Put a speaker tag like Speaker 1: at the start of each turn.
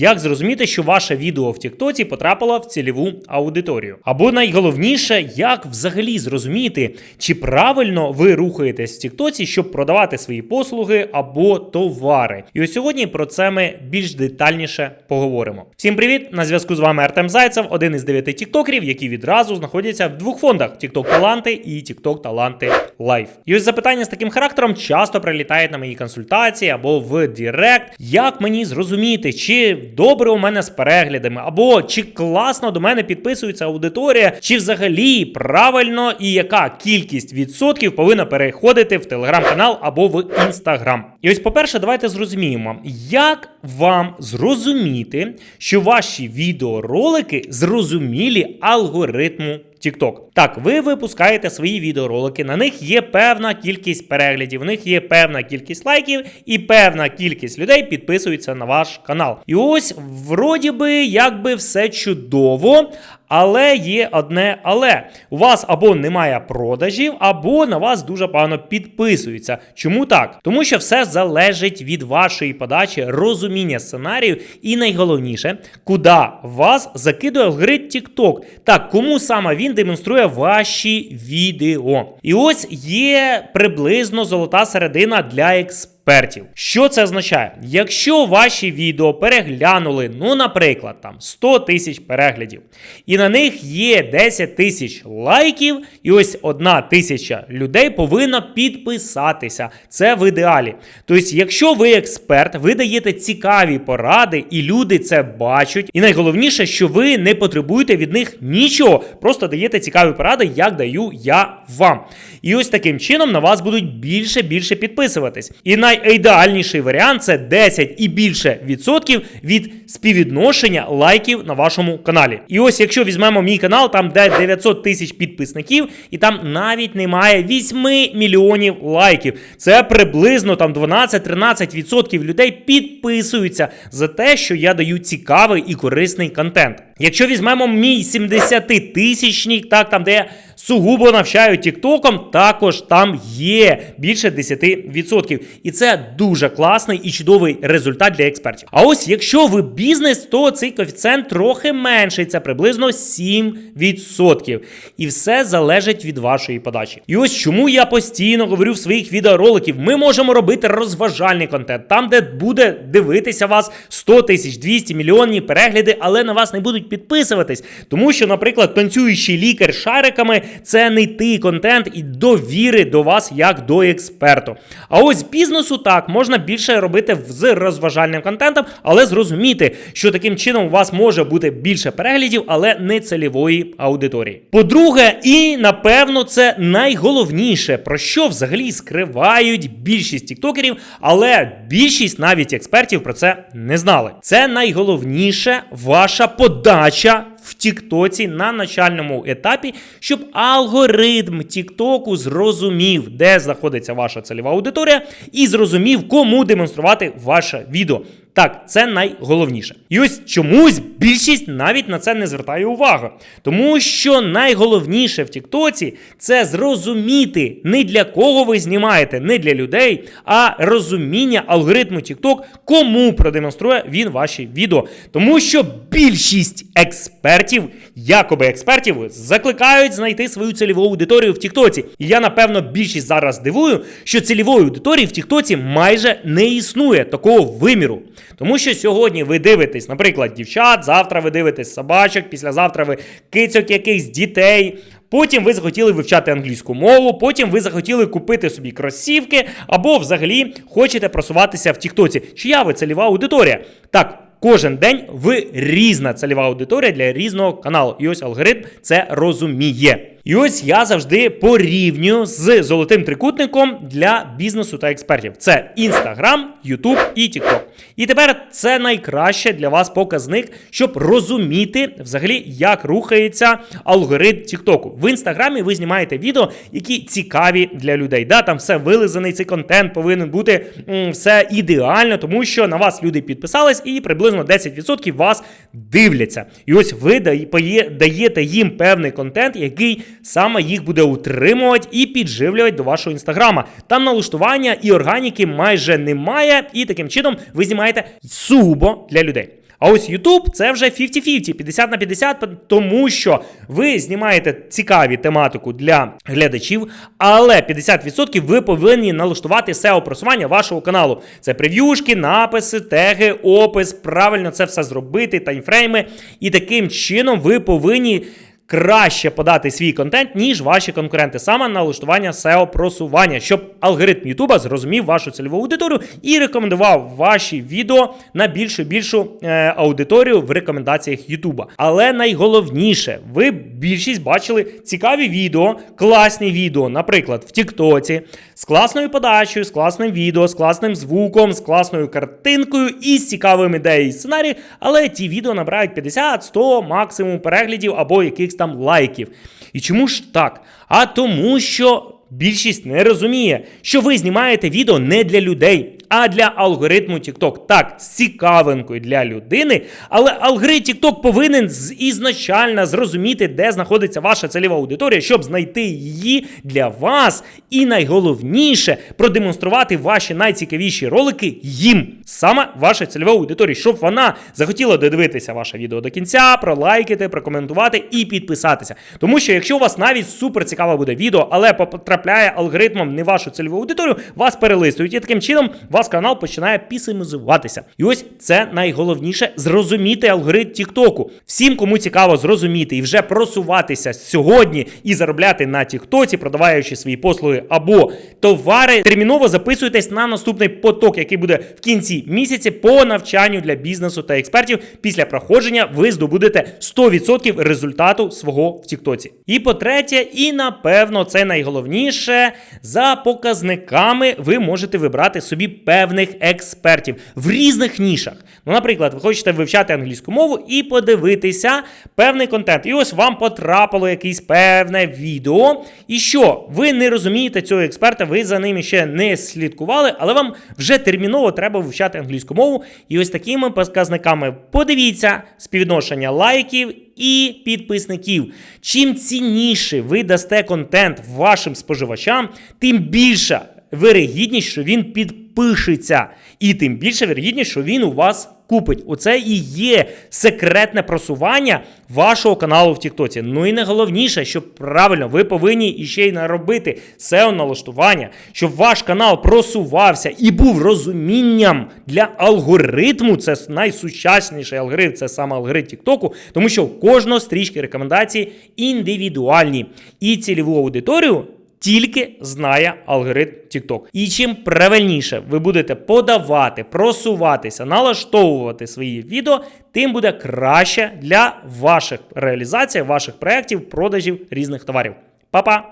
Speaker 1: Як зрозуміти, що ваше відео в Тіктоці потрапило в цільову аудиторію? Або найголовніше, як взагалі зрозуміти, чи правильно ви рухаєтесь в Тіктоці, щоб продавати свої послуги або товари. І ось сьогодні про це ми більш детальніше поговоримо. Всім привіт! На зв'язку з вами Артем Зайцев, один із дев'яти тіктокерів, які відразу знаходяться в двох фондах: TikTok Таланти і TikTok Таланти Лайф. І ось запитання з таким характером часто прилітають на мої консультації або в Директ. Як мені зрозуміти, чи добре у мене з переглядами, або чи класно до мене підписується аудиторія, чи взагалі правильно і яка кількість відсотків повинна переходити в телеграм-канал або в інстаграм. І ось, по-перше, давайте зрозуміємо, як вам зрозуміти, що ваші відеоролики зрозумілі алгоритму TikTok. Так, ви випускаєте свої відеоролики, на них є певна кількість переглядів, в них є певна кількість лайків і певна кількість людей підписуються на ваш канал. І ось, вроді би, якби все чудово. Але є одне але. У вас або немає продажів, або на вас дуже погано підписуються. Чому так? Тому що все залежить від вашої подачі, розуміння сценарію, і найголовніше, куди вас закидує алгоритм TikTok. Так, кому саме він демонструє ваші відео. І ось є приблизно золота середина для експертів експертів. Що це означає? Якщо ваші відео переглянули, ну, наприклад, там 100 тисяч переглядів, і на них є 10 тисяч лайків, і ось одна тисяча людей повинна підписатися. Це в ідеалі. Тобто, якщо ви експерт, ви даєте цікаві поради, і люди це бачать. І найголовніше, що ви не потребуєте від них нічого, просто даєте цікаві поради, як даю я вам. І ось таким чином на вас будуть більше більше підписуватись. І найідеальніший варіант це 10 і більше відсотків від співвідношення лайків на вашому каналі. І ось, якщо візьмемо мій канал, там де 900 тисяч підписників, і там навіть немає 8 мільйонів лайків. Це приблизно там 12-13% людей підписуються за те, що я даю цікавий і корисний контент. Якщо візьмемо мій 70 тисячник, так там де сугубо навчаю Тіктоком, також там є більше 10%. І це дуже класний і чудовий результат для експертів. А ось якщо ви бізнес, то цей коефіцієнт трохи менший, це приблизно 7%. І все залежить від вашої подачі. І ось чому я постійно говорю в своїх відеороликів: ми можемо робити розважальний контент, там, де буде дивитися вас 100 тисяч, 200 мільйонні перегляди, але на вас не будуть підписуватись. Тому що, наприклад, танцюючий лікар шариками це не той контент і довіри до вас як до експерту. А ось бізнесу так можна більше робити з розважальним контентом, але зрозуміти, що таким чином у вас може бути більше переглядів, але не цільової аудиторії. По-друге, і напевно, це найголовніше, про що взагалі скривають більшість тіктокерів, але більшість навіть експертів про це не знали. Це найголовніше ваша подача задача в Тіктоці на начальному етапі, щоб алгоритм Тіктоку зрозумів, де знаходиться ваша цільова аудиторія, і зрозумів, кому демонструвати ваше відео. Так, це найголовніше. І ось чомусь більшість навіть на це не звертає увагу. Тому що найголовніше в Тіктоці це зрозуміти, не для кого ви знімаєте, не для людей, а розуміння алгоритму Тікток, кому продемонструє він ваші відео. Тому що більшість експертів, якоби експертів, закликають знайти свою цільову аудиторію в Тіктоці. І я, напевно, більшість зараз дивую, що цільової аудиторії в Тіктоці майже не існує такого виміру. Тому що сьогодні ви дивитесь, наприклад, дівчат, завтра ви дивитесь собачок, післязавтра ви кицьок якихось дітей. Потім ви захотіли вивчати англійську мову, потім ви захотіли купити собі кросівки, або взагалі хочете просуватися в Тіктоці. Чия ви цільова аудиторія? Так. Кожен день ви різна цільова аудиторія для різного каналу. І ось алгоритм це розуміє. І ось я завжди порівнюю з золотим трикутником для бізнесу та експертів: це Instagram, YouTube і TikTok. І тепер це найкраще для вас показник, щоб розуміти взагалі, як рухається алгоритм TikTok. В інстаграмі ви знімаєте відео, які цікаві для людей. Да, Там все вилизаний, цей контент повинен бути все ідеально, тому що на вас люди підписались, і приблизно 10% вас дивляться. І ось ви даєте їм певний контент, який саме їх буде утримувати і підживлювати до вашого інстаграма. Там налаштування і органіки майже немає, і таким чином ви знімаєте сугубо для людей. А ось YouTube це вже 50-50, 50 на 50, тому що ви знімаєте цікаві тематику для глядачів, але 50% ви повинні налаштувати SEO просування вашого каналу. Це прев'юшки, написи, теги, опис, правильно це все зробити, таймфрейми. І таким чином ви повинні краще подати свій контент, ніж ваші конкуренти. Саме налаштування SEO просування, щоб алгоритм Ютуба зрозумів вашу цільову аудиторію і рекомендував ваші відео на більшу більшу е, аудиторію в рекомендаціях Ютуба. Але найголовніше, ви більшість бачили цікаві відео, класні відео, наприклад, в Тіктоці, з класною подачею, з класним відео, з класним звуком, з класною картинкою і з цікавими ідеями і сценарії, але ті відео набирають 50, 100 максимум переглядів або якихось там лайків. І чому ж так? А тому, що більшість не розуміє, що ви знімаєте відео не для людей. А для алгоритму TikTok. Так, з цікавинкою для людини, але алгоритм TikTok повинен ізначально зрозуміти, де знаходиться ваша цільова аудиторія, щоб знайти її для вас. І найголовніше продемонструвати ваші найцікавіші ролики їм, саме ваша цільова аудиторія, щоб вона захотіла додивитися ваше відео до кінця, пролайкати, прокоментувати і підписатися. Тому що якщо у вас навіть супер цікаве буде відео, але потрапляє алгоритмом не вашу цільову аудиторію, вас перелистують. І таким чином ваш канал починає пісимізуватися. І ось це найголовніше зрозуміти алгоритм Тіктоку. Всім, кому цікаво зрозуміти і вже просуватися сьогодні і заробляти на Тіктоці, продаваючи свої послуги або товари, терміново записуйтесь на наступний поток, який буде в кінці місяці по навчанню для бізнесу та експертів. Після проходження ви здобудете 100% результату свого в Тіктоці. І по-третє, і напевно, це найголовніше. За показниками ви можете вибрати собі певних експертів в різних нішах. Ну, наприклад, ви хочете вивчати англійську мову і подивитися певний контент. І ось вам потрапило якесь певне відео. І що? Ви не розумієте цього експерта, ви за ним ще не слідкували, але вам вже терміново треба вивчати англійську мову. І ось такими показниками подивіться співвідношення лайків і підписників. Чим цінніше ви дасте контент вашим споживачам, тим більша вирогідність, що він підпишеться, і тим більше вирогідність, що він у вас купить. Оце і є секретне просування вашого каналу в Тіктоці. Ну і найголовніше, що правильно, ви повинні іще й наробити SEO налаштування, щоб ваш канал просувався і був розумінням для алгоритму. Це найсучасніший алгоритм, це саме алгоритм Тіктоку, тому що у кожного стрічки рекомендації індивідуальні і цільову аудиторію тільки знає алгоритм TikTok. І чим правильніше ви будете подавати, просуватися, налаштовувати свої відео, тим буде краще для ваших реалізацій, ваших проєктів, продажів різних товарів. Па-па!